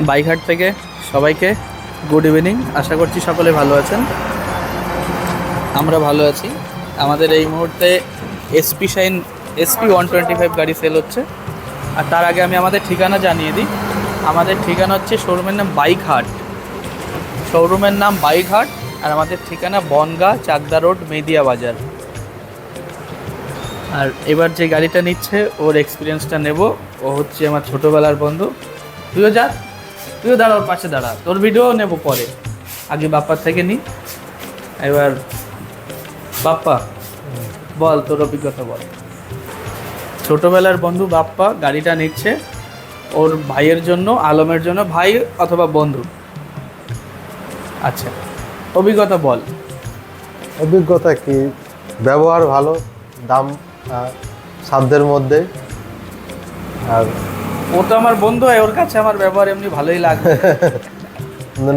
বাইঘাট থেকে সবাইকে good evening আশা করছি সকলে ভালো আছেন। আমরা ভালো আছি। আমাদের এই মুহূর্তে SP Shine SP one twenty five গাড়ি সেল হচ্ছে। আর তার আগে আমি আমাদের ঠিকানা জানিয়ে দিই। আমাদের ঠিকানা হচ্ছে শোরুমের নাম বাইক হাট শোরুমের নাম বাইক হাট আর আমাদের ঠিকানা বনগা, চাকদা রোড, মেদিয়া বাজার। আর এবার যে গাড়িটা নিচ্ছে, ওর এক্সপিরিয়েন্সটা নেব। ও হচ্ছে আমার ছোটোবেলার বন্ধু। তুইও যা তুইও দাঁড়া, ওর পাশে দাঁড়া। তোর ভিডিও নেব পরে। আগে বাপ্পার থেকে নি। এবার বাপ্পা, বল, তোর অভিজ্ঞতা বল। ছোটোবেলার বন্ধু বাপ্পা গাড়িটা নিচ্ছে ওর ভাইয়ের জন্য, আলমের জন্য, ভাই অথবা বন্ধু। আচ্ছা অভিজ্ঞতা বল। অভিজ্ঞতা কি? ব্যবহার ভালো, দাম সাধ্যের মধ্যে। আর ও তো আমার বন্ধু হয় ওর কাছে আমার ব্যবহার এমনি ভালোই লাগবে।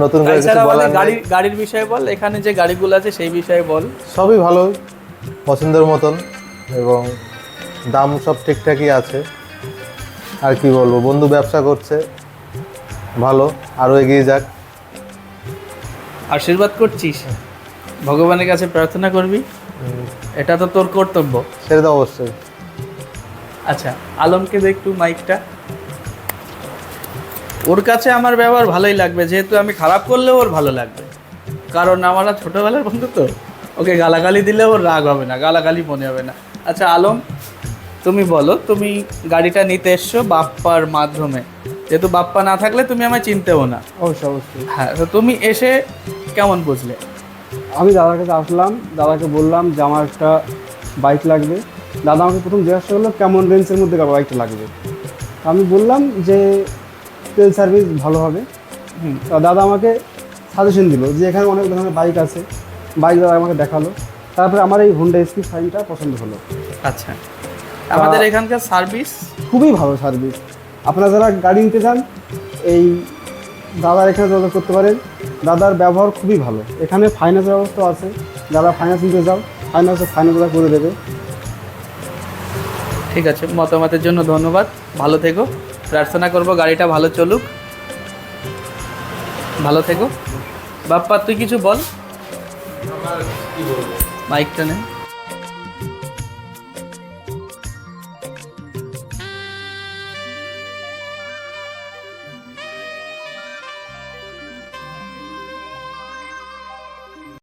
নতুন করে কিছু বলার। গাড়ির গাড়ির বিষয়ে বল এখানে যে গাড়িগুলো আছে সেই বিষয়ে বল। সবই ভালো পছন্দের মতন এবং দাম সব ঠিকঠাকই আছে। আর কি বলব বন্ধু ব্যবসা করছে ভালো আরও এগিয়ে যাক। আশীর্বাদ করছিস? ভগবানের কাছে প্রার্থনা করবি? এটা তো তোর কর্তব্য। সেটা তো অবশ্যই। আচ্ছা আলমকে দে একটু মাইকটা ওর কাছে আমার ব্যবহার ভালোই লাগবে যেহেতু আমি খারাপ করলেও ওর ভালো লাগবে। কারণ আমরা ছোটোবেলার বন্ধু তো ওকে গালাগালি দিলে ওর রাগ হবে না গালাগালি মনে হবে না। আচ্ছা আলম তুমি বলো তুমি গাড়িটা নিতে এসছো বাপ্পার মাধ্যমে। যেহেতু বাপ্পা না থাকলে তুমি আমায় চিনতেও না। অবশ্যই অবশ্যই। হ্যাঁ তো তুমি এসে কেমন বুঝলে? আমি দাদার কাছে আসলাম দাদাকে বললাম যে আমার একটা বাইক লাগবে। দাদা আমাকে প্রথম জিজ্ঞাসা করল কেমন রেঞ্জের মধ্যে বাইকটা লাগবে? আমি বললাম যে তেল সার্ভিস ভালো হবে। দাদা আমাকে সাজেশন দিল যে এখানে অনেক ধরনের বাইক আছে। বাইক দাদা আমাকে দেখাল। তারপরে আমার এই হোন্ডা এসপি ফাইনটা পছন্দ হলো। আচ্ছা। আমাদের এখানকার সার্ভিস খুবই ভালো সার্ভিস আপনারা যারা গাড়ি নিতে চান এই দাদার এখানে যোগাযোগ করতে পারেন। দাদার ব্যবহার খুবই ভালো। এখানে ফাইন্যান্স ব্যবস্থা আছে। যারা ফাইন্যান্স নিতে চাও ফাইন্যান্সে ফাইন্যান্স করে দেবে। ঠিক আছে। মতামতের জন্য ধন্যবাদ। ভালো থেকো। প্রার্থনা করব গাড়িটা ভালো চলুক। ভালো থেকো। বাপ্পা তুই কিছু বল? মাইকটা নে।